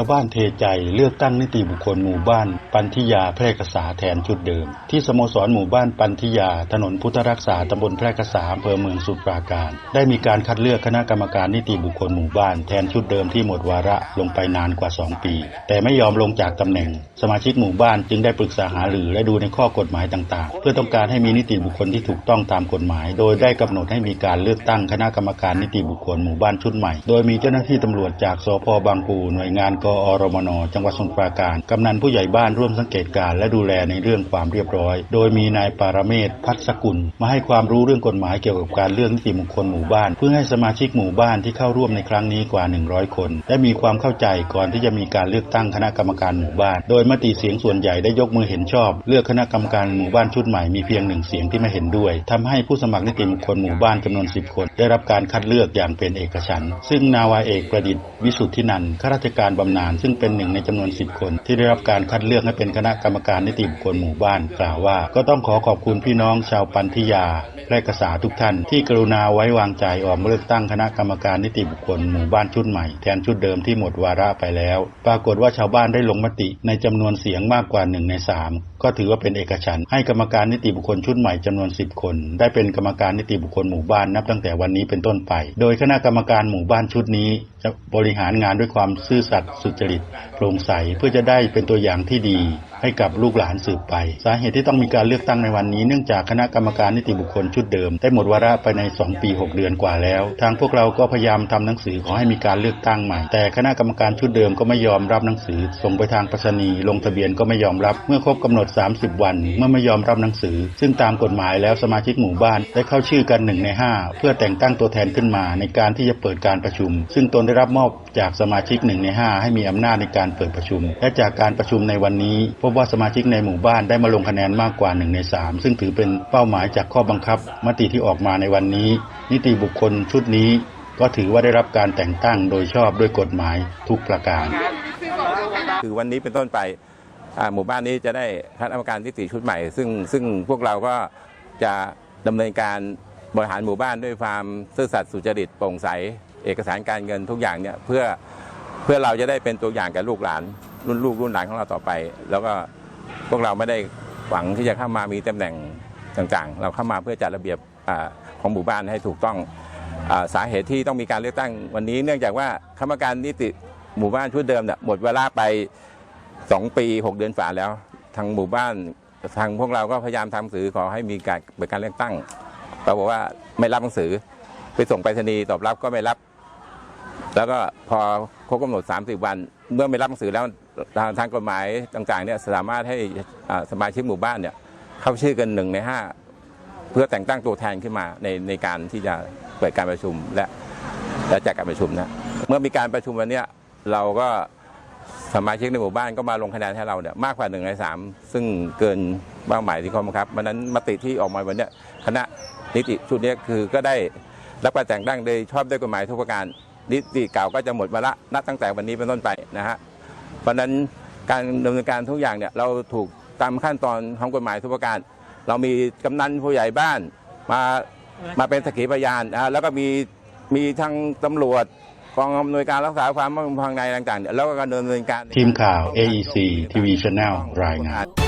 าวบ้านเทใจเลือกตั้งนิติบุคคลหมู่บ้าน ปันธิยาแพร่กษาแทนชุดเดิม ที่สโมสรหมู่บ้านปันธิยา ถนนพุทธรักษาตำบลแพร่กษาอำเภอเมืองสุทรปราการ ได้มีการคัดเลือกคณะกรรมการนิติบุคคลหมู่บ้านแทนชุดเดิมที่หมดวาระลงไปนานกว่า 2 ปี แต่ไม่ยอมลงจากตำแหน่ง สมาชิกหมู่บ้านจึงได้ปรึกษาหารือและดูในข้อกฎหมายต่างๆ เพื่อต้องการให้มีนิติบุคคลที่ถูกต้องตามกฎหมาย โดยได้กำหนดให้มีการเลือกตั้งคณะกรรมการนิติบุคคลหมู่บ้านชุดใหม่ โดยมีเจ้าหน้าที่ตำรวจจากสพบางปูหน่วยงานกอรมน จังหวัดสมุทรปราการ กำนันผู้ใหญ่บ้านร่วมสังเกตการและดูแลในเรื่องความเรียบร้อย โดยมีนายปารเมศพัฒสกุล มาให้ความรู้เรื่องกฎหมายเกี่ยวกับการเลือกนิติบุคคลหมู่บ้าน เพื่อให้สมาชิกหมู่บ้านที่เข้าร่วมในครั้งนี้กว่า 100 คน ได้มีความเข้าใจก่อนที่จะมีการเลือกตั้งคณะกรรมการหมู่บ้าน โดยมติเสียงส่วนใหญ่ได้ยกมือเห็นชอบ เลือกคณะกรรมการหมู่บ้านชุดใหม่มีเพียงหนึ่งเสียงที่ไม่เห็นด้วยทำให้ผู้สมัครนิติบุคคลหมู่บ้านจำนวน 10 คน ได้รับการคัดเลือกอย่างเป็นเอกฉันท์ซึ่งนาวาเอกประดิษฐ์วิสุทธินันข้าราชการบำนาญซึ่งเป็นหนึ่งในจำนวน 10 คน ที่ได้รับการคัดเลือกให้เป็นคณะกรรมการนิติบุคคลหมู่บ้าน กล่าวว่า ก็ต้องขอขอบคุณพี่น้องชาวปันธิยา และกษาทุกท่าน ที่กรุณาไว้วางใจออกมาเลือกตั้งคณะกรรมการนิติบุคคลหมู่บ้านชุดใหม่แทนชุดเดิมที่หมดวาระไปแล้ว ปรากฏว่าชาวบ้านได้ลงมติในจำนวนเสียงมากกว่าหนึ่งในสามก็ถือว่าเป็นเอกฉันท์ให้กรรมการนิติบุคคลชุดใหม่จำนวน 10 คน ได้เป็นกรรมการนิติบุคคลหมู่บ้านนับตั้งแต่วันนี้เป็นต้นไป โดยคณะกรรมการหมู่บ้านชุดนี้จะบริหารงานด้วยความซื่อสัตย์สุจริตโปร่งใสเพื่อจะได้เป็นตัวอย่างที่ดีให้กับลูกหลานสืบไป สาเหตุที่ต้องมีการเลือกตั้งในวันนี้เนื่องจากคณะกรรมการนิติบุคคลชุดเดิม ได้หมดวาระไปใน 2 ปี 6 เดือนกว่าแล้ว ทางพวกเราก็พยายามทำหนังสือขอให้มีการเลือกตั้งใหม่ แต่คณะกรรมการชุดเดิมก็ไม่ยอมรับหนังสือ ส่งไปทางไปรษณีย์ลงทะเบียนก็ไม่ยอมรับ เมื่อครบกำหนด 30 วัน เมื่อไม่ยอมรับหนังสือ ซึ่งตามกฎหมายแล้วสมาชิกหมู่บ้านได้เข้าชื่อกันหนึ่งใน5 เพื่อแต่งตั้งตัวแทนขึ้นมาในการที่จะเปิดการประชุม ซึ่งตนได้รับมอบจากสมาชิกหนึ่งใน5ให้มีอำนาจในการเปิดประชุม และจากการประชุมในวันนี้พบว่าสมาชิกในหมู่บ้านได้มาลงคะแนนมากกว่า1ใน3 ซึ่งถือเป็นเป้าหมายจากข้อบังคับมติที่ออกมาในวันนี้ นิติบุคคลชุดนี้ ก็ถือว่าได้รับการแต่งตั้งโดยชอบด้วยกฎหมายทุกประการ คือวันนี้เป็นต้นไปหมู่บ้านนี้จะได้คณะกรรมการนิติชุดใหม่ ซึ่งซึ่งพวกเราก็จะดำเนินการบริหารหมู่บ้านด้วยความซื่อสัตย์สุจริตโปร่งใส เอกสารการเงินทุกอย่างเนี่ยเพื่อเพื่อเราจะได้เป็นตัวอย่างกับลูกหลาน รุ่นลูกรุ่นหลานของเราต่อไป แล้วก็พวกเราไม่ได้หวังที่จะเข้ามามีตำแหน่งต่างๆ เราเข้ามาเพื่อจัดระเบียบอของหมู่บ้านให้ถูกต้องอสาเหตุที่ต้องมีการเลือกตั้งวันนี้ เนื่องจากว่าคณะกรรมการนิติหมู่บ้านชุดเดิมเนี่ยหมดเวลาไปสองปีหกเดือนฝ่าแล้ว ทางหมู่บ้านทางพวกเราก็พยายามทำหนังสือขอให้มีการเปิดการเลือกตั้งปรากฏว่าไม่รับหนังสือไปส่งไปรษณีย์ตอบรับก็ไม่รับ แล้วก็พอครบกำหนด 30 วัน เมื่อไม่รับหนังสือแล้วทางทางกฎหมายต่างๆเนี่ยสามารถให้สมาชิกหมู่บ้านเนี่ยเข้าชื่อกันหนึ่งในห้าเพื่อแต่งตั้งตัวแทนขึ้นมาในในการที่จะเปิดการประชุมและและจัดการประชุมนะเมื่อมีการประชุมวันนี้เราก็สมาชิกในหมู่บ้านก็มาลงคะแนนให้เราเนี่ยมากกว่าหนึ่งในสามซึ่งเกินเป้าหมายที่ข้อบังคับวันนั้นมติที่ออกมาวันนี้คณะนิติชุดนี้คือก็ได้รับการแต่งตั้งโดยชอบด้วยกฎหมายทุกประการ นิติเก่าก็จะหมดวาระนับตั้งแต่วันนี้เป็นต้นไปนะฮะเพราะฉะนั้นการดำเนินการทุกอย่างเนี่ยเราถูกตามขั้นตอนของกฎหมายทุกประการ เรามีกำนันผู้ใหญ่บ้านมามาเป็นสักขีพยานนะแล้วก็มีมีทางตำรวจกองอำนวยการรักษาความมั่นคงภายในต่างๆ แล้วก็การดำเนินการ ทีมข่าว AEC TV Channel รายงาน